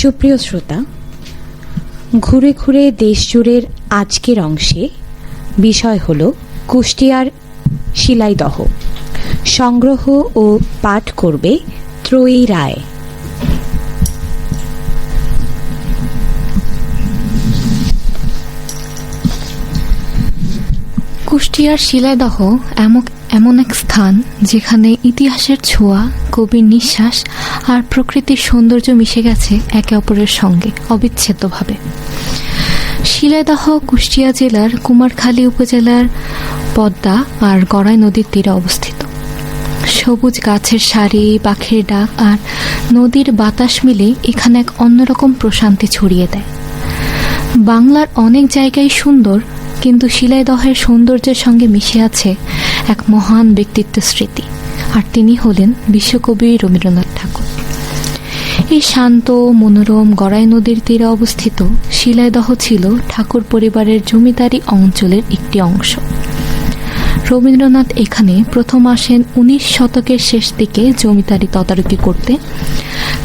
সুপ্রিয় শ্রোতা, ঘুরে ঘুরে দেশ জুড়ের আজকের অংশে বিষয় হল কুষ্টিয়ার শিলাইদহ। সংগ্রহ ও পাঠ করবে ত্রয়ী রায়। কুষ্টিয়ার শিলাইদহ এমন এমন এক স্থান যেখানে ইতিহাসের ছোঁয়া, কবির নিঃশ্বাস আর প্রকৃতির সৌন্দর্য মিশে গেছে একে অপরের সঙ্গে, অবিচ্ছেদ্যভাবে। শিলাইদহ কুষ্টিয়া জেলার কুমারখালী উপজেলার পদ্মা আর গড়াই নদীর তীরে অবস্থিত। সবুজ গাছের সারি, পাখির ডাক আর নদীর বাতাস মিলে এখানে এক অন্যরকম প্রশান্তি ছড়িয়ে দেয়। বাংলার অনেক জায়গায় সুন্দর, কিন্তু শিলাইদহের সৌন্দর্যের সঙ্গে মিশে আছে এক মহান ব্যক্তিত্ব স্মৃতি, আর তিনি হলেন বিশ্বকবি রবীন্দ্রনাথ ঠাকুর। এই শান্ত, মনোরম গড়াই নদীর তীরে অবস্থিত শিলাইদহ ছিল ঠাকুর পরিবারের জমিদারি অঞ্চলের একটি অংশ। রবীন্দ্রনাথ এখানে প্রথম আসেন উনিশ শতকের শেষ দিকে জমিদারি তদারকি করতে,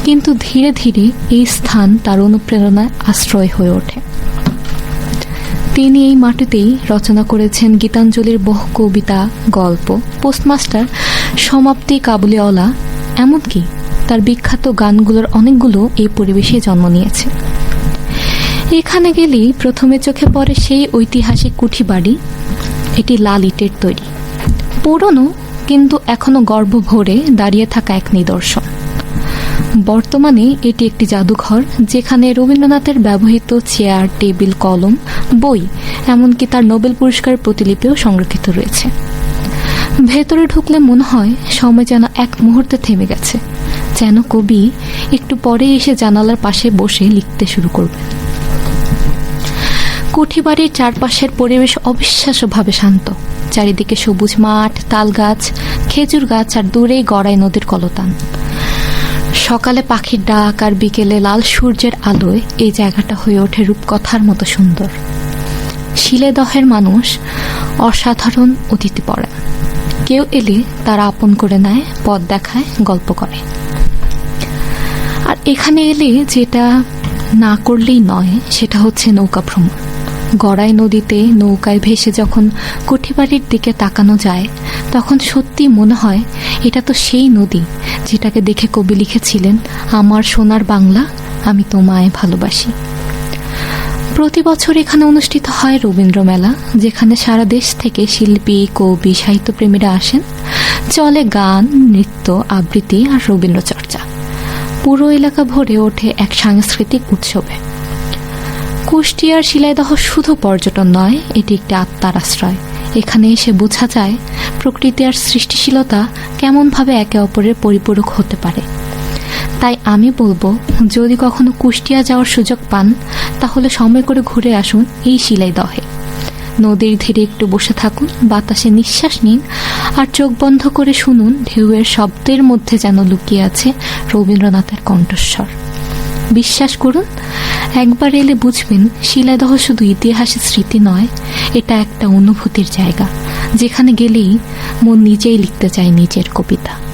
কিন্তু ধীরে ধীরে এই স্থান তার অনুপ্রেরণায় আশ্রয় হয়ে ওঠে। তিনি এই মাটিতেই রচনা করেছেন গীতাঞ্জলির বহু কবিতা, গল্প, পোস্টমাস্টার, সমাপ্তি কাবুলিওয়ালা, এমনকি তার বিখ্যাত গানগুলোর অনেকগুলো এই পরিবেশে জন্ম নিয়েছে। এখানে গেলেই প্রথমে চোখে পড়ে সেই ঐতিহাসিক কুঠি বাড়ি এটি লাল ইটের তৈরি। পুরনো, কিন্তু এখনও গর্ব ভরে দাঁড়িয়ে থাকা এক নিদর্শন। বর্তমানে এটি একটি জাদুঘর, যেখানে রবীন্দ্রনাথের ব্যবহৃত চেয়ার, টেবিল, কলম, বই, এমনকি তার নোবেল পুরস্কার প্রতিলিপিও সংরক্ষিত রয়েছে। ভেতরে ঢুকলে মনে হয় সময় যেন এক মুহূর্তে থেমে গেছে। যেন কবি একটু পরে এসে জানালার পাশে বসে লিখতে শুরু করবে কুঠিবাড়ির চারপাশের পরিবেশ অবিশ্বাস্যভাবে শান্ত। চারিদিকে সবুজ মাঠ তাল গাছ খেজুর গাছ আর দূরেই গড়াই নদীর কলতান। সকালে পাখির ডাক আর বিকেলে লাল সূর্যের আলোয় এই জায়গাটা হয়ে ওঠে রূপকথার মতো সুন্দর। শিলেদহের মানুষ অসাধারণ অতিথি পড়ে কেউ এলে তারা আপন করে নেয়, পথ দেখায়, গল্প করে। আর এখানে এলে যেটা না করলেই নয়, সেটা হচ্ছে নৌকা ভ্রমণ। গড়াই নদীতে নৌকায় ভেসে যখন কুঠিবাড়ির দিকে তাকানো যায়, তখন সত্যি মনে হয় এটা তো সেই নদী যেটাকে দেখে কবি লিখেছিলেন, আমার সোনার বাংলা আমি তোমায় ভালোবাসি। প্রতি বছর এখানে অনুষ্ঠিত হয় রবীন্দ্র মেলা, যেখানে সারা দেশ থেকে শিল্পী, কবি, সাহিত্যপ্রেমীরা আসেন। চলে গান, নৃত্য, আবৃত্তি আর রবীন্দ্র চর্চা পুরো এলাকা ভরে ওঠে এক সাংস্কৃতিক উৎসবে। কুষ্টিয়ার শিলাইদহ শুধু পর্যটন নয়, এটি একটি আত্মার আশ্রয়। এখানে এসে বোঝা যায় প্রকৃতি আর সৃষ্টিশীলতা কেমনভাবে একে অপরের পরিপূরক হতে পারে। তাই আমি বলব, যদি কখনো কুষ্টিয়া যাওয়ার সুযোগ পান, তাহলে সময় করে ঘুরে আসুন এই শিলাইদহে। নদীর ধীরে একটু বসে থাকুন, বাতাসে নিঃশ্বাস নিন, আর চোখ বন্ধ করে শুনুন ঢেউয়ের শব্দের মধ্যে যেন লুকিয়ে আছে রবীন্দ্রনাথের কণ্ঠস্বর। বিশ্বাস করুন, একবার এলে বুঝবেন শিলাদহ শুধু ইতিহাসের স্মৃতি নয়, এটা একটা অনুভূতির জায়গা, যেখানে গেলেই মন নিজেই লিখতে চায় নিজের কবিতা।